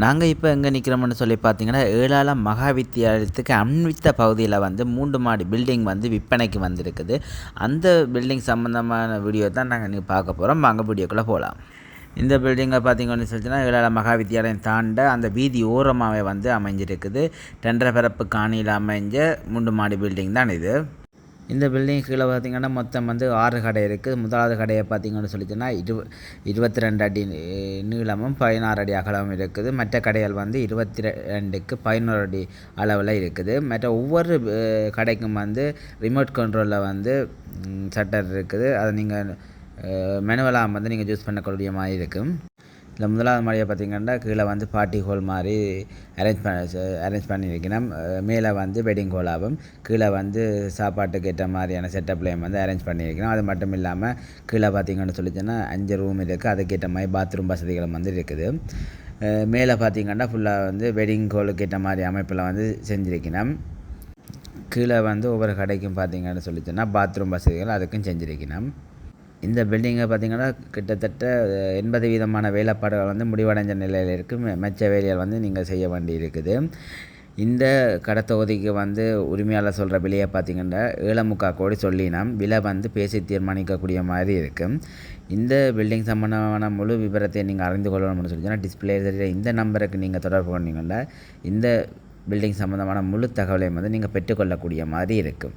நாங்கள் இப்போ எங்கே நிற்கிறோம்னு சொல்லி பார்த்தீங்கன்னா ஏழாலம் மகா வித்தியாலயத்துக்கு அன்வித்த பகுதியில் வந்து மூன்று மாடி பில்டிங் வந்து விற்பனைக்கு வந்திருக்குது. அந்த பில்டிங் சம்மந்தமான வீடியோ தான் நாங்கள் இன்றைக்கி பார்க்க போகிறோம் வாங்க வீடியோக்குள்ளே போகலாம் இந்த பில்டிங்கை பார்த்தீங்கன்னு சொல்லிச்சுன்னா ஏழாலம் மகா வித்தியாலயம் தாண்ட அந்த வீதி ஓரமாகவே வந்து அமைஞ்சிருக்குது. டெண்டர் பரப்பு காணியில் அமைஞ்ச மூன்று மாடி பில்டிங் தான் இது. இந்த பில்டிங் கீழே பார்த்தீங்கன்னா மொத்தம் வந்து ஆறு கடை இருக்குது முதலாவது கடையை பார்த்தீங்கன்னு சொல்லிச்சுன்னா இரு இருபத்தி ரெண்டு அடி நீளமும் பதினாறு அடி அகலமும் இருக்குது. மற்ற கடைகள் வந்து இருபத்தி ரெண்டுக்கு பதினோரு அடி அளவில் இருக்குது. மற்ற ஒவ்வொரு கடைக்கும் வந்து ரிமோட் கண்ட்ரோலில் வந்து சட்டர் இருக்குது. அதை நீங்கள் மெனுவலாக வந்து நீங்கள் சூஸ் பண்ணக்கூடிய மாதிரி இருக்கும். இந்த முதலாவது மாடியை பார்த்தீங்கன்னா கீழே வந்து பார்ட்டி ஹோல் மாதிரி அரேஞ்ச் பண்ண அரேஞ்ச் பண்ணியிருக்கணும். மேலே வந்து வெட்டிங் ஹாலாகவும் கீழே வந்து சாப்பாட்டுக்கு ஏற்ற மாதிரியான செட்டப்லேயும் வந்து அரேஞ்ச் பண்ணியிருக்கணும். அது மட்டும் இல்லாமல் கீழே பார்த்தீங்கன்னு சொல்லிச்சுன்னா அஞ்சு ரூம் இருக்குது அதுக்கேற்ற மாதிரி பாத்ரூம் வசதிகளும் வந்து இருக்குது. மேலே பார்த்தீங்கன்னா ஃபுல்லாக வந்து வெட்டிங் ஹாலுக்கு ஏற்ற மாதிரி அமைப்பில் வந்து செஞ்சுருக்கணும். கீழே வந்து ஒவ்வொரு கடைக்கும் பார்த்திங்கன்னு சொல்லிச்சுன்னா பாத்ரூம் வசதிகள் அதுக்கும் செஞ்சுருக்கணும். இந்த பில்டிங்கை பார்த்திங்கன்னா கிட்டத்தட்ட எண்பது வீதமான வேலைப்பாடுகள் வந்து முடிவடைஞ்ச நிலையில் இருக்குது மெச்ச வேலைகள் வந்து நீங்கள் செய்ய வேண்டி இருக்குது. இந்த கடத்தொகுதிக்கு வந்து உரிமையாளர் சொல்கிற விலையை பார்த்தீங்கன்னா ஏழை முக்கால் கோடி சொல்லினோம். விலை வந்து பேசி தீர்மானிக்கக்கூடிய மாதிரி இருக்குது இந்த பில்டிங் சம்மந்தமான முழு விவரத்தை நீங்கள் அறிந்து கொள்ளணும்னு சொல்லிச்சுன்னா டிஸ்பிளே இந்த நம்பருக்கு நீங்கள் தொடர்பு பண்ணிங்கன்னா இந்த பில்டிங் சம்மந்தமான முழு தகவலையும் வந்து நீங்கள் பெற்றுக்கொள்ளக்கூடிய மாதிரி இருக்குது